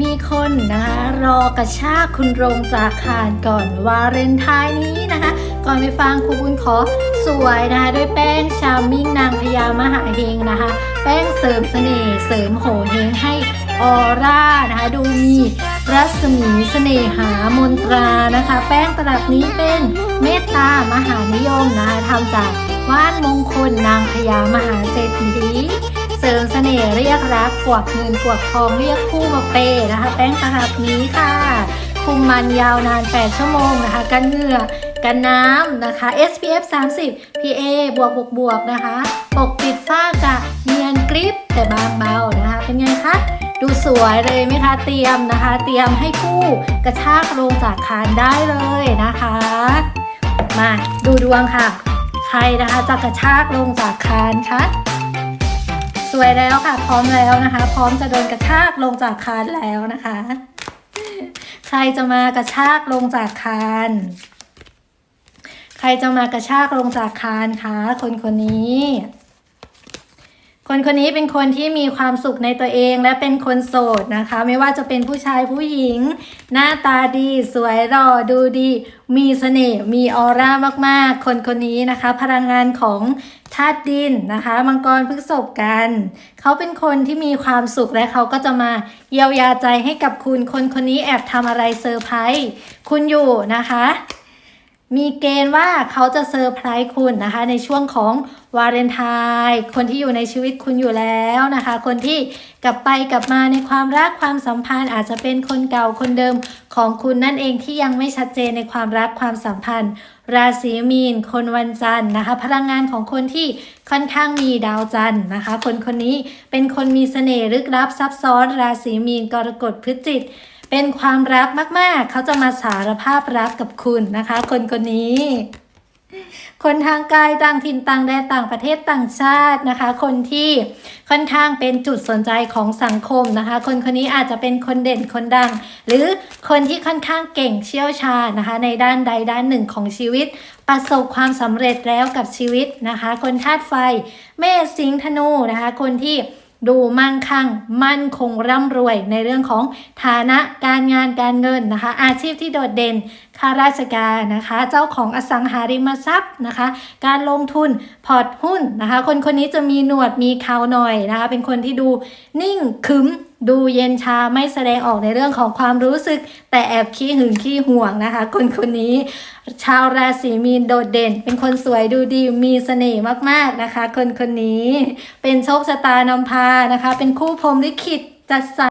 มีคนนะคะรอกระชากคุณลงจากคานก่อนวาเลนไทน์นี้นะคะ ก่อนไปฟังครูบุญขอสวยนะคะด้วยแป้งชามิ่งนางพญามหาเฮงนะคะ แป้งเสริมเสน่ห์เสริมโหเฮงให้ออร่านะคะดูมีรัศมีเสน่หามนตรานะคะ แป้งตลับนี้เป็นเมตตามหานิยมนะคะทำจากว่านมงคลนางพญามหาเศรษฐี เสริมเสน่ห์เรียกรักกวักเงินกวักทองเรียกคู่มาเปย์นะคะ แป้งตลับนี้ค่ะ คุมมันยาวนาน 8 ชั่วโมงนะคะ กันเหงื่อกันน้ำนะคะ SPF 30 PA บวกบวกบวกนะคะ ปกปิดฝ้ากระเนียนกริปแต่บางเบานะคะ เป็นไงคะดูสวยเลยไหมคะเตรียมนะคะ เตรียมให้ผู้กระชากลงจากคานได้เลยนะคะ มาดูดวงค่ะ ใครนะคะจะกระชากลงจากคานคะ สวยแล้วค่ะ พร้อมแล้วนะคะ พร้อมจะโดนกระชากลงจากคานแล้วนะคะ ใครจะมากระชากลงจากคานใครจะมากระชากลงจากคานคะคนคนนี้ คนคนนี้เป็นคนที่มีความสุขในตัวเองและเป็นคนโสดนะคะ ไม่ว่าจะเป็นผู้ชายผู้หญิง หน้าตาดี สวยหล่อดูดี มีเสน่ห์มีออร่ามากๆ คนคนนี้นะคะ พลังงานของ ธาตุดินนะคะ มังกรพฤษภกัน เขาเป็นคนที่มีความสุขและเขาก็จะมาเยียวยาใจให้กับคุณคนคนนี้แอบทำอะไรเซอร์ไพรส์คุณอยู่นะคะ มีเกณฑ์ว่าเขาจะเซอร์ไพรส์คุณนะคะ ในช่วงของวาเลนไทน์คนที่อยู่ในชีวิตคุณอยู่แล้วนะคะ คนที่กลับไปกลับมาในความรักความสัมพันธ์อาจจะเป็นคนเก่าคนเดิม ของคุณนั่นเองที่ยังไม่ชัดเจนในความรักความสัมพันธ์ ราศีมีน คนวันจันทร์นะคะ พลังงานของคนที่ค่อนข้างมีดาวจันทร์นะคะ คนคนนี้เป็นคนมีเสน่ห์ลึกลับซับซ้อน ราศีมีนกรกฎพฤศจิต เป็นความรักมากๆ เขาจะมาสารภาพรักกับคุณนะคะ คนคนนี้ คนทางไกลต่างถิ่นต่างแดนต่างประเทศต่างชาตินะคะ คนที่ค่อนข้างเป็นจุดสนใจของสังคมนะคะ คนคนนี้อาจจะเป็นคนเด่นคนดัง หรือคนที่ค่อนข้างเก่งเชี่ยวชาญนะคะ ในด้านใดด้านหนึ่งของชีวิต ประสบความสำเร็จแล้วกับชีวิตนะคะ คนธาตุไฟ เมษสิงธนูนะคะ คนที่ ดูมั่งคั่ง มั่นคงร่ำรวยในเรื่องของฐานะการงานการเงินนะคะ อาชีพที่โดดเด่นข้าราชการนะคะ เจ้าของอสังหาริมทรัพย์นะคะ การลงทุนพอร์ตหุ้นนะคะ คนคนนี้จะมีหนวดมีเขาหน่อยนะคะ เป็นคนที่ดูนิ่งขึม ดูเย็นชาไม่แสดงออกในเรื่องของความรู้สึก แต่แอบขี้หึงขี้ห่วงนะคะ คนคนนี้ ชาวราศีมีนโดดเด่น เป็นคนสวยดูดีมีเสน่ห์มากๆนะคะ คนคนนี้เป็นโชคชะตานำพานะคะ เป็นคู่พรมลิขิตจัดสรร